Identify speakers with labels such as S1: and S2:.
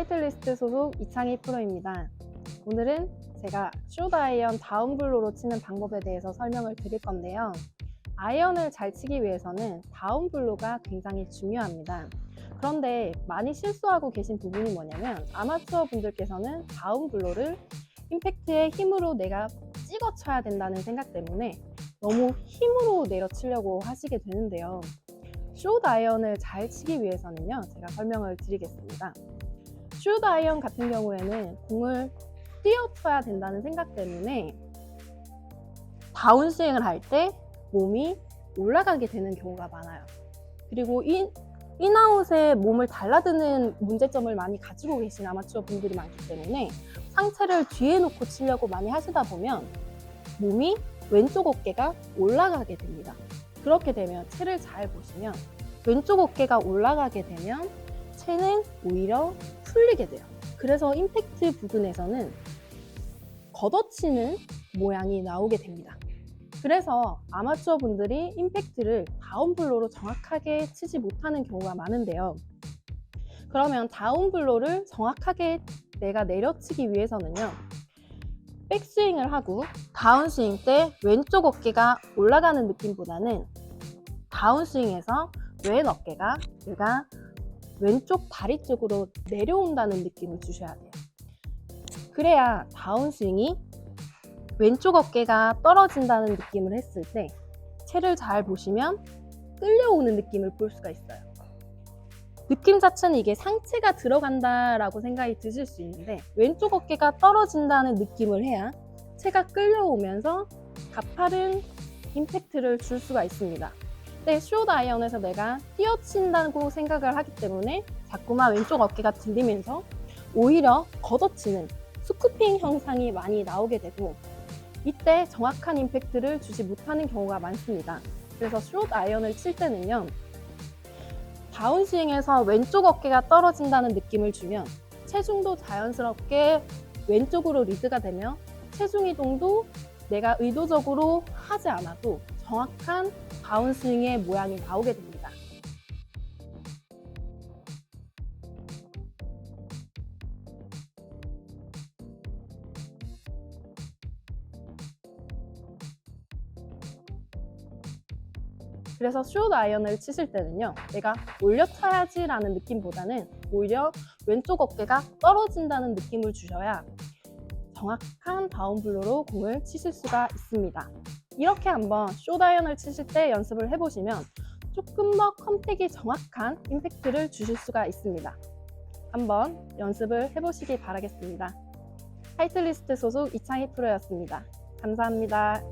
S1: 타이틀리스트 소속 이창희 프로입니다. 오늘은 제가 숏 아이언 다운블로로 치는 방법에 대해서 설명을 드릴 건데요. 아이언을 잘 치기 위해서는 다운블로가 굉장히 중요합니다. 그런데 많이 실수하고 계신 부분이 뭐냐면 아마추어 분들께서는 다운블로를 임팩트의 힘으로 내가 찍어 쳐야 된다는 생각 때문에 너무 힘으로 내려치려고 하시게 되는데요. 숏 아이언을 잘 치기 위해서는요, 제가 설명을 드리겠습니다. 숏 아이언 같은 경우에는 공을 띄어쳐야 된다는 생각 때문에 다운스윙을 할 때 몸이 올라가게 되는 경우가 많아요. 그리고 인, 인아웃에 몸을 달라드는 문제점을 많이 가지고 계신 아마추어 분들이 많기 때문에 상체를 뒤에 놓고 치려고 많이 하시다 보면 몸이 왼쪽 어깨가 올라가게 됩니다. 그렇게 되면 채를 잘 보시면 왼쪽 어깨가 올라가게 되면 채는 오히려 풀리게 돼요. 그래서 임팩트 부분에서는 걷어치는 모양이 나오게 됩니다. 그래서 아마추어 분들이 임팩트를 다운블로로 정확하게 치지 못하는 경우가 많은데요. 그러면 다운블로를 정확하게 내가 내려치기 위해서는요. 백스윙을 하고 다운스윙 때 왼쪽 어깨가 올라가는 느낌보다는 다운스윙에서 왼 어깨가 내가 왼쪽 다리 쪽으로 내려온다는 느낌을 주셔야 돼요. 그래야 다운스윙이 왼쪽 어깨가 떨어진다는 느낌을 했을 때 채를 잘 보시면 끌려오는 느낌을 볼 수가 있어요. 느낌 자체는 이게 상체가 들어간다라고 생각이 드실 수 있는데 왼쪽 어깨가 떨어진다는 느낌을 해야 채가 끌려오면서 가파른 임팩트를 줄 수가 있습니다. 근데 숏 아이언에서 내가 뛰어친다고 생각을 하기 때문에 자꾸만 왼쪽 어깨가 들리면서 오히려 걷어치는 스쿠핑 형상이 많이 나오게 되고 이때 정확한 임팩트를 주지 못하는 경우가 많습니다. 그래서 숏 아이언을 칠 때는요. 다운스윙에서 왼쪽 어깨가 떨어진다는 느낌을 주면 체중도 자연스럽게 왼쪽으로 리드가 되며 체중 이동도 내가 의도적으로 하지 않아도 정확한 다운스윙의 모양이 나오게 됩니다. 그래서 숏 아이언을 치실 때는요, 내가 올려 쳐야지 라는 느낌보다는 오히려 왼쪽 어깨가 떨어진다는 느낌을 주셔야 정확한 다운블로로 공을 치실 수가 있습니다. 이렇게 한번 숏 아이언을 치실 때 연습을 해보시면 조금 더 컨택이 정확한 임팩트를 주실 수가 있습니다. 한번 연습을 해보시기 바라겠습니다. 타이틀리스트 소속 이창희 프로였습니다. 감사합니다.